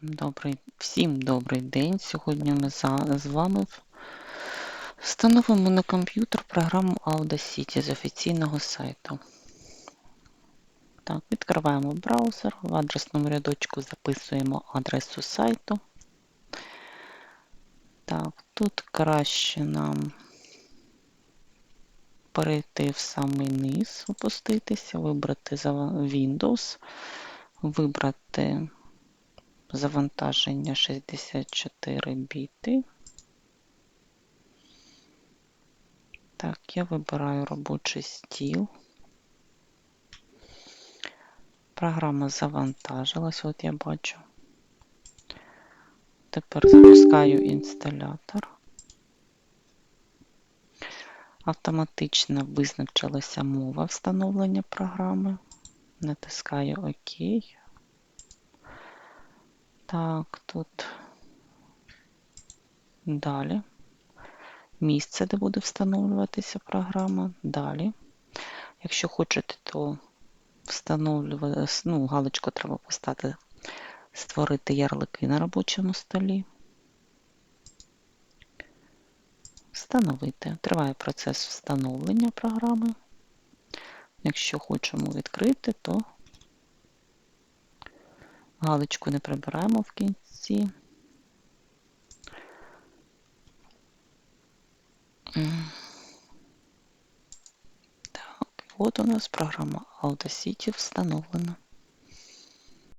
Всім добрий, всім добрий день. Сьогодні ми з вами встановимо на комп'ютер програму Audacity з офіційного сайту. Так, відкриваємо браузер, в адресному рядочку записуємо адресу сайту. Так, тут краще нам перейти в самий низ, опуститися, вибрати Windows, вибрати завантаження 64 біти. Так, я вибираю робочий стіл. Програма завантажилась, от я бачу. Тепер запускаю інсталятор. Автоматично визначилася мова встановлення програми. Натискаю ОК. Так, тут далі. Місце, де буде встановлюватися програма. Далі. Якщо хочете, то встановлювати, ну, галочку треба поставити, створити ярлики на робочому столі. Встановити. Триває процес встановлення програми. Якщо хочемо відкрити, то галочку не прибираємо в кінці. Так, от у нас програма Audacity встановлена.